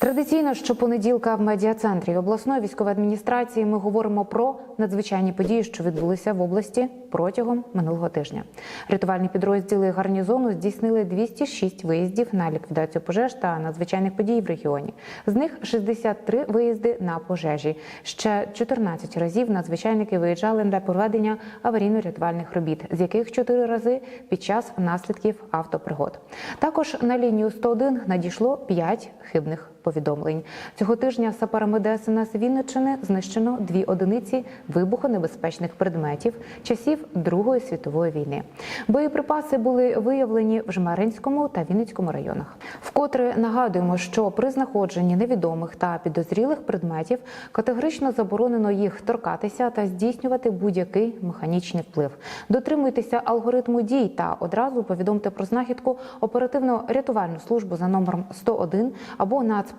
Традиційно щопонеділка в медіа-центрі обласної військової адміністрації ми говоримо про надзвичайні події, що відбулися в області протягом минулого тижня. Рятувальні підрозділи гарнізону здійснили 206 виїздів на ліквідацію пожеж та надзвичайних подій в регіоні. З них 63 виїзди на пожежі. Ще 14 разів надзвичайники виїжджали для проведення аварійно-рятувальних робіт, з яких 4 рази під час наслідків автопригод. Також на лінію 101 надійшло 5 хибних повідомлень. Цього тижня саперами ДСНС Вінниччини знищено дві одиниці вибухонебезпечних предметів часів Другої світової війни. Боєприпаси були виявлені в Жмеринському та Вінницькому районах. Вкотре нагадуємо, що при знаходженні невідомих та підозрілих предметів категорично заборонено їх торкатися та здійснювати будь-який механічний вплив. Дотримуйтеся алгоритму дій та одразу повідомте про знахідку оперативно-рятувальну службу за номером 101 або Нацполіцію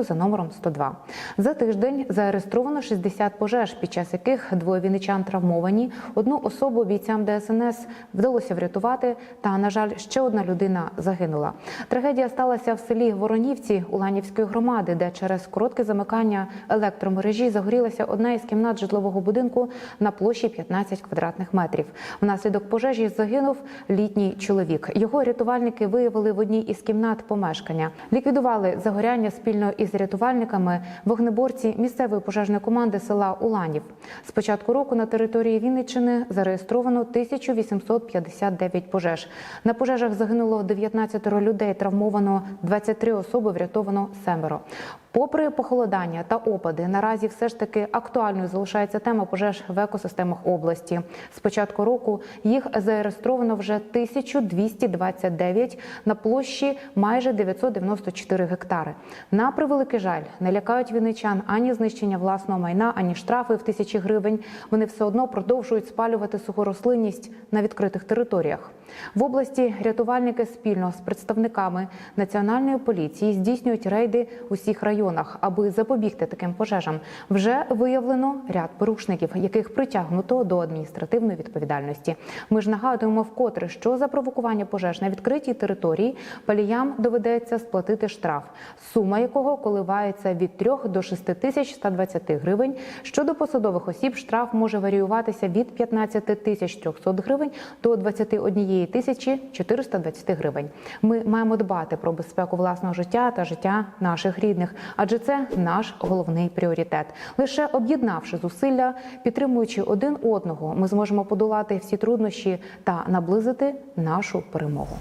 за номером 102. За тиждень зареєстровано 60 пожеж, під час яких двоє вінничан травмовані. Одну особу бійцям ДСНС вдалося врятувати. Та на жаль, ще одна людина загинула. Трагедія сталася в селі Воронівці Уланівської громади, де через коротке замикання електромережі загорілася одна із кімнат житлового будинку на площі 15 квадратних метрів. Внаслідок пожежі загинув літній чоловік. Його рятувальники виявили в одній із кімнат помешкання. Ліквідували загоряння спільно із рятувальниками вогнеборці місцевої пожежної команди села Уланів. З початку року на території Вінниччини зареєстровано 1859 пожеж. На пожежах загинуло 19 людей, травмовано 23 особи, врятовано семеро. Попри похолодання та опади, наразі все ж таки актуальною залишається тема пожеж в екосистемах області. З початку року їх зареєстровано вже 1229 на площі майже 994 гектари. На превеликий жаль, не лякають вінничан ані знищення власного майна, ані штрафи в тисячі гривень. Вони все одно продовжують спалювати сухорослинність на відкритих територіях. В області рятувальники спільно з представниками національної поліції здійснюють рейди у всіх районах, аби запобігти таким пожежам. Вже виявлено ряд порушників, яких притягнуто до адміністративної відповідальності. Ми ж нагадуємо вкотре, що за провокування пожеж на відкритій території паліям доведеться сплатити штраф, сума якого коливається від 3 до 6 тисяч 120 гривень. Щодо посадових осіб, штраф може варіюватися від 15 тисяч 300 гривень до 21 тисячі 420 гривень. Ми маємо дбати про безпеку власного життя та життя наших рідних, адже це наш головний пріоритет. Лише об'єднавши зусилля, підтримуючи один одного, ми зможемо подолати всі труднощі та наблизити нашу перемогу.